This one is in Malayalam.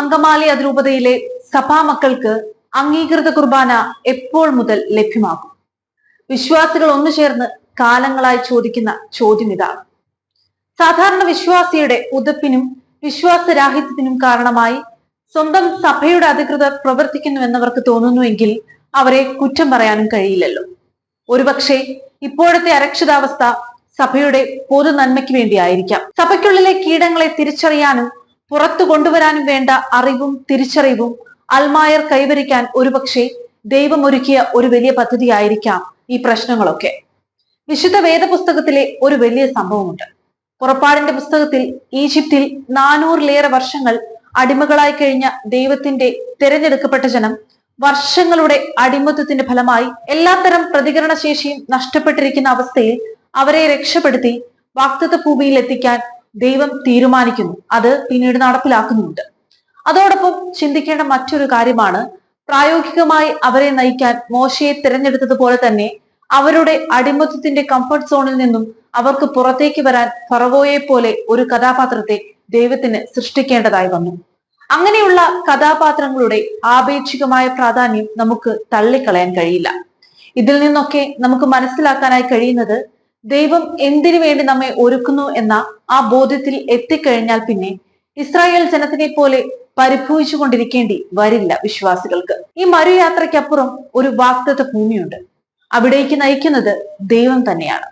അങ്കമാലി അതിരൂപതയിലെ സഭാ മക്കൾക്ക് അംഗീകൃത കുർബാന എപ്പോൾ മുതൽ ലഭ്യമാകും? വിശ്വാസികൾ ഒന്നു ചേർന്ന് കാലങ്ങളായി ചോദിക്കുന്ന ചോദ്യം ഇതാണ് സാധാരണ വിശ്വാസിയുടെ ഉതപ്പിനും വിശ്വാസരാഹിത്യത്തിനും കാരണമായി സ്വന്തം സഭയുടെ അധികൃതർ പ്രവർത്തിക്കുന്നുവെന്നവർക്ക് തോന്നുന്നുവെങ്കിൽ അവരെ കുറ്റം പറയാനും കഴിയില്ലല്ലോ. ഒരുപക്ഷെ ഇപ്പോഴത്തെ അരക്ഷിതാവസ്ഥ സഭയുടെ പൊതു നന്മയ്ക്ക് വേണ്ടിയായിരിക്കാം. സഭയ്ക്കുള്ളിലെ കീടങ്ങളെ തിരിച്ചറിയാനും പുറത്തു കൊണ്ടുവരാനും വേണ്ട അറിവും തിരിച്ചറിവും അൽമായർ കൈവരിക്കാൻ ഒരുപക്ഷെ ദൈവം ഒരുക്കിയ ഒരു വലിയ പദ്ധതിയായിരിക്കാം ഈ പ്രശ്നങ്ങളൊക്കെ. വിശുദ്ധ വേദപുസ്തകത്തിലെ ഒരു വലിയ സംഭവമുണ്ട്. പുറപ്പാടിന്റെ പുസ്തകത്തിൽ ഈജിപ്തിൽ നാനൂറിലേറെ വർഷങ്ങൾ അടിമകളായി കഴിഞ്ഞ ദൈവത്തിന്റെ തിരഞ്ഞെടുക്കപ്പെട്ട ജനം വർഷങ്ങളുടെ അടിമത്വത്തിന്റെ ഫലമായി എല്ലാത്തരം പ്രതികരണശേഷിയും നഷ്ടപ്പെട്ടിരിക്കുന്ന അവസ്ഥയിൽ അവരെ രക്ഷപ്പെടുത്തി വാക്തത്വ ഭൂമിയിൽ എത്തിക്കാൻ ദൈവം തീരുമാനിക്കുന്നു. അത് പിന്നീട് നടപ്പിലാക്കുന്നുണ്ട്. അതോടൊപ്പം ചിന്തിക്കേണ്ട മറ്റൊരു കാര്യമാണ് പ്രായോഗികമായി അവരെ നയിക്കാൻ മോശയെ തിരഞ്ഞെടുത്തതുപോലെ തന്നെ അവരുടെ അടിമത്തത്തിന്റെ കംഫർട്ട് സോണിൽ നിന്നും അവർക്ക് പുറത്തേക്ക് വരാൻ ഫറവോയെ പോലെ ഒരു കഥാപാത്രത്തെ ദൈവത്തിന് സൃഷ്ടിക്കേണ്ടതായി വന്നു. അങ്ങനെയുള്ള കഥാപാത്രങ്ങളുടെ ആപേക്ഷികമായ പ്രാധാന്യം നമുക്ക് തള്ളിക്കളയാൻ കഴിയില്ല. ഇതിൽ നിന്നൊക്കെ നമുക്ക് മനസ്സിലാക്കാനായി കഴിയുന്നത് ദൈവം എന്തിനു വേണ്ടി നമ്മെ ഒരുക്കുന്നു എന്ന ആ ബോധ്യത്തിൽ എത്തിക്കഴിഞ്ഞാൽ പിന്നെ ഇസ്രായേൽ ജനത്തിനെ പോലെ പരിഭവിച്ചു കൊണ്ടിരിക്കേണ്ടി വരില്ല വിശ്വാസികൾക്ക്. ഈ മരുയാത്രയ്ക്കപ്പുറം ഒരു വാക്തത്വ ഭൂമിയുണ്ട്. അവിടേക്ക് നയിക്കുന്നത് ദൈവം തന്നെയാണ്.